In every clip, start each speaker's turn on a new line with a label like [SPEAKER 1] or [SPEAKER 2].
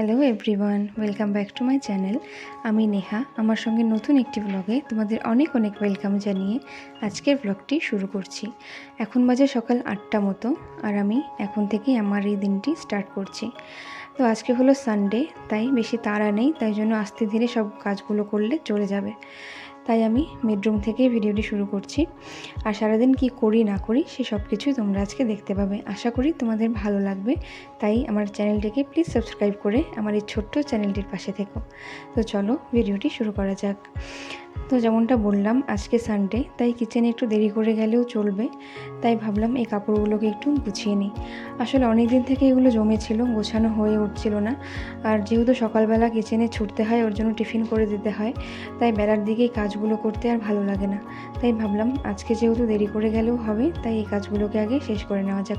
[SPEAKER 1] Hello everyone welcome back to my channel আমি নেহা, আমার সঙ্গে নতুন একটি ব্লগে তোমাদের অনেক অনেক ওয়েলকাম জানিয়ে আজকের ব্লগটি শুরু করছি। এখন বাজে সকাল আটটা মতো, আর আমি এখন থেকেই আমার এই দিনটি স্টার্ট করছি। তো আজকে হলো সানডে তাই বেশি তাড়া নেই, তাই জন্য আস্তে ধীরে সব কাজগুলো করলে চলে যাবে। তাই আমি বেডরুম থেকে ভিডিওটি শুরু করছি। আর সারাদিন কি করি, না করি, সে সব কিছুই তোমরা আজকে দেখতে পাবে। আশা করি তোমাদের ভালো লাগবে। তাই আমার চ্যানেলটিকে প্লিজ সাবস্ক্রাইব করে আমার এই ছোট্ট চ্যানেলটির পাশে থেকো। তো চলো ভিডিওটি শুরু করা যাক। তো যেমনটা বললাম, আজকে সানডে তাই কিচেনে একটু দেরি করে গেলেও চলবে। তাই ভাবলাম এই কাপড়গুলোকে একটু গুছিয়ে নিই। আসলে অনেক দিন থেকে এগুলো জমেছিল, গোছানো হয়ে উঠছিল না। আর যেহেতু সকালবেলা কিচেনে ছুটতে হয়, ওর জন্য টিফিন করে দিতে হয়। তাই বেলার দিকেই কাজগুলো করতে আর ভালো লাগে না। তাই ভাবলাম, আজকে যেহেতু দেরি করে গেলেও হবে, তাই এই কাজগুলোকে আগে শেষ করে নেওয়া যাক।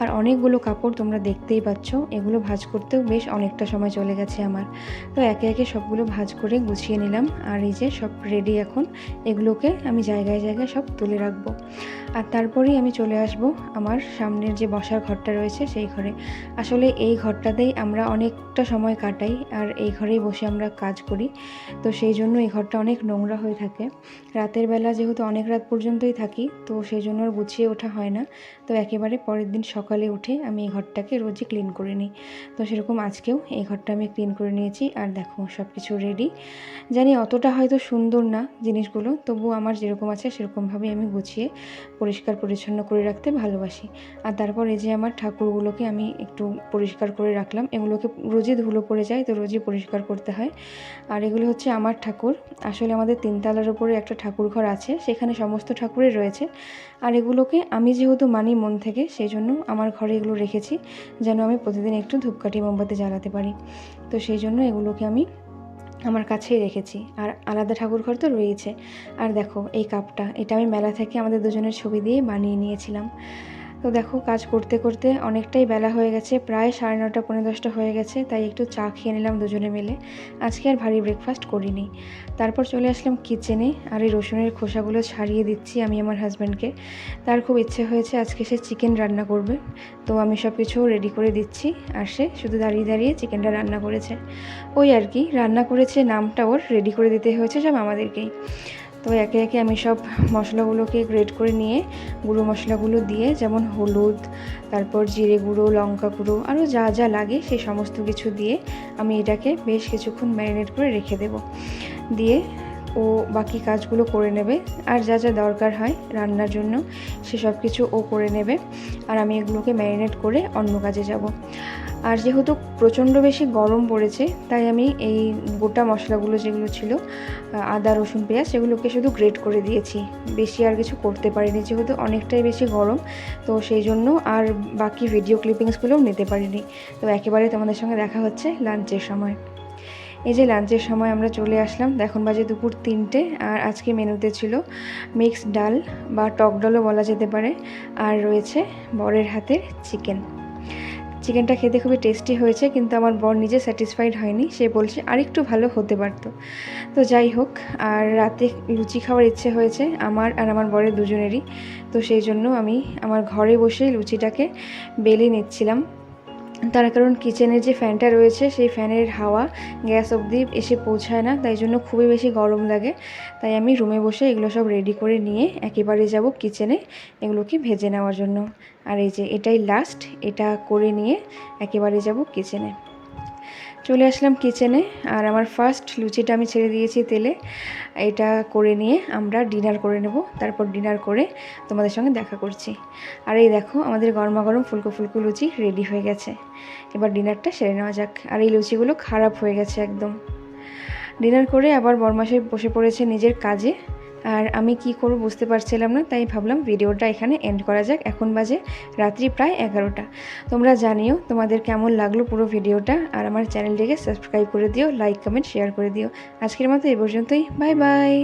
[SPEAKER 1] আর অনেকগুলো কাপড় তোমরা দেখতেই পাচ্ছ, এগুলো ভাঁজ করতেও বেশ অনেকটা সময় চলে গেছে আমার। তো একে একে সবগুলো ভাঁজ করে গুছিয়ে নিলাম। আর এই যে সব রেডি এখন এগুলোকে আমি জায়গায় জায়গায় সব তুলে রাখব। আর তারপরেই আমি চলে আসব আমার সামনের যে বসার ঘরটা রয়েছে সেই ঘরে। আসলে এই ঘরটাতেই আমরা অনেকটা সময় কাটাই আর এই ঘরেই বসে আমরা কাজ করি। তো সেই জন্য এই ঘরটা অনেক নোংরা হয়ে থাকে। রাতের বেলা যেহেতু অনেক রাত পর্যন্তই থাকি, তো সেই জন্য আর গুছিয়ে ওঠা হয় না। তো একেবারে পরের দিন সকালে উঠে আমি এই ঘরটাকে রোজই ক্লিন করে নিই। তো সেরকম আজকেও এই ঘরটা আমি ক্লিন করে নিয়েছি। আর দেখো সব কিছু রেডি। জানি অতটা হয়তো সুন্দর না জিনিসগুলো, তবু আমার যেরকম আছে সেরকমভাবে আমি গুছিয়ে পরিষ্কার পরিচ্ছন্ন করে রাখতে ভালোবাসি। আর তারপর এই যে আমার ঠাকুরগুলোকে আমি একটু পরিষ্কার করে রাখলাম, এগুলোকে রোজই ধুলো পড়ে যায় তো রোজই পরিষ্কার করতে হয়। আর এগুলো হচ্ছে আমার ঠাকুর। আসলে আমাদের তিনতলার উপরে একটা ঠাকুর ঘর আছে, সেখানে সমস্ত ঠাকুরের রয়েছে। আর এগুলোকে আমি যেহেতু মানি মন থেকে সেই জন্য আমার ঘরে এগুলো রেখেছি, যেন আমি প্রতিদিন একটু ধূপকাঠি মোমবাতি জ্বালাতে পারি। তো সেই জন্য এগুলোকে আমি আমার কাছেই রেখেছি। আর আলাদা ঠাকুর ঘর তো রয়েছে আর দেখো, এই কাপটা, এটা আমি মেলা থেকে আমাদের দুজনের ছবি দিয়ে বানিয়ে নিয়েছিলাম। তো দেখো, কাজ করতে করতে অনেকটাই বেলা হয়ে গেছে, প্রায় সাড়ে নটা পনেরো দশটা হয়ে গেছে, তাই একটু চা খেয়ে নিলাম দুজনে মিলে। আজকে আর ভারী ব্রেকফাস্ট করিনি। তারপর চলে আসলাম কিচেনে আর এই রসুনের খোসাগুলো ছাড়িয়ে দিচ্ছি আমি আমার হাজব্যান্ডকে তার খুব ইচ্ছে হয়েছে আজকে সে চিকেন রান্না করবে। তো আমি সব কিছু রেডি করে দিচ্ছি, আর সে শুধু দাঁড়িয়ে দাঁড়িয়ে চিকেনটা রান্না করেছে। ওই আর কি, রান্না করেছে, নামটা ওর রেডি করে দিতে হয়েছে সব আমাদেরকেই। তো একে একে আমি সব মশলাগুলোকে গ্রেড করে নিয়ে গুঁড়ো মশলাগুলো দিয়ে যেমন হলুদ, তারপর জিরে গুঁড়ো, লঙ্কা গুঁড়ো, আরও যা যা লাগে সেই সমস্ত কিছু দিয়ে আমি এটাকে বেশ কিছুক্ষণ ম্যারিনেট করে রেখে দেব। দিয়ে ও বাকি কাজগুলো করে নেবে। আর যা যা দরকার হয় রান্নার জন্য সে সব কিছু ও করে নেবে। আর আমি এগুলোকে ম্যারিনেট করে অন্য কাজে যাব। আর যেহেতু প্রচণ্ড বেশি গরম পড়েছে, তাই আমি এই গোটা মশলাগুলো যেগুলো ছিল আদা, রসুন, পেঁয়াজ, সেগুলোকে শুধু গ্রেট করে দিয়েছি। বেশি আর কিছু করতে পারিনি, যেহেতু অনেকটাই বেশি গরম, তো সেই জন্য আর বাকি ভিডিও ক্লিপিংসগুলোও নিতে পারিনি। তো একেবারে তোমাদের সঙ্গে দেখা হচ্ছে লাঞ্চের সময়। এই যে লাঞ্চের সময় আমরা চলে আসলাম। এখন বাজে দুপুর তিনটে আর আজকে মেনুতে ছিল মিক্সড ডাল বা টক ডালও বলা যেতে পারে আর রয়েছে বরের হাতের চিকেন। চিকেনটা খেতে খুবই টেস্টি হয়েছে কিন্তু আমার বর নিজে স্যাটিসফাইড হয়নি, সে বলছে আরেকটু ভালো হতে পারতো। তো যাই হোক, আর রাতে লুচি খাওয়ার ইচ্ছে হয়েছে আমার আর আমার বরের দুজনেরই। তো সেই জন্য আমি আমার ঘরে বসে লুচিটাকে বেলে নিচ্ছিলাম। তার কারণ কিচেনে যে ফ্যানটা রয়েছে, সেই ফ্যানের হাওয়া গ্যাস অবধি এসে পৌঁছায় না। তাই জন্য খুবই বেশি গরম লাগে। তাই আমি রুমে বসে এগুলো সব রেডি করে নিয়ে একেবারে যাব কিচেনে এগুলোকে ভেজে নেওয়ার জন্য। আর এই যে এটাই লাস্ট এটা করে নিয়ে একেবারে যাব কিচেনে। চলে আসলাম কিচেনে আর আমার ফার্স্ট লুচিটা আমি ছেড়ে দিয়েছি তেলে। এটা করে নিয়ে আমরা ডিনার করে নেব। তারপর ডিনার করে তোমাদের সঙ্গে দেখা করছি। আর এই দেখো, আমাদের গরমা গরম ফুলকো ফুলকো লুচি রেডি হয়ে গেছে। এবার ডিনারটা সেরে নেওয়া যাক। আর এই লুচিগুলো খারাপ হয়ে গেছে একদম। ডিনার করে আবার বরমাসে বসে পড়েছে নিজের কাজে। আর আমি কি করব বুঝতে পারছিলাম না, তাই ভাবলাম ভিডিওটা এখানে এন্ড করা যাক। এখন বাজে রাত্রি প্রায় এগারোটা। তোমরা জানিও তোমাদের কেমন লাগল পুরো ভিডিওটা, আর আমার চ্যানেলটিকে সাবস্ক্রাইব করে দিও লাইক কমেন্ট শেয়ার করে দিও। আজকের মতো এ পর্যন্তই। Bye bye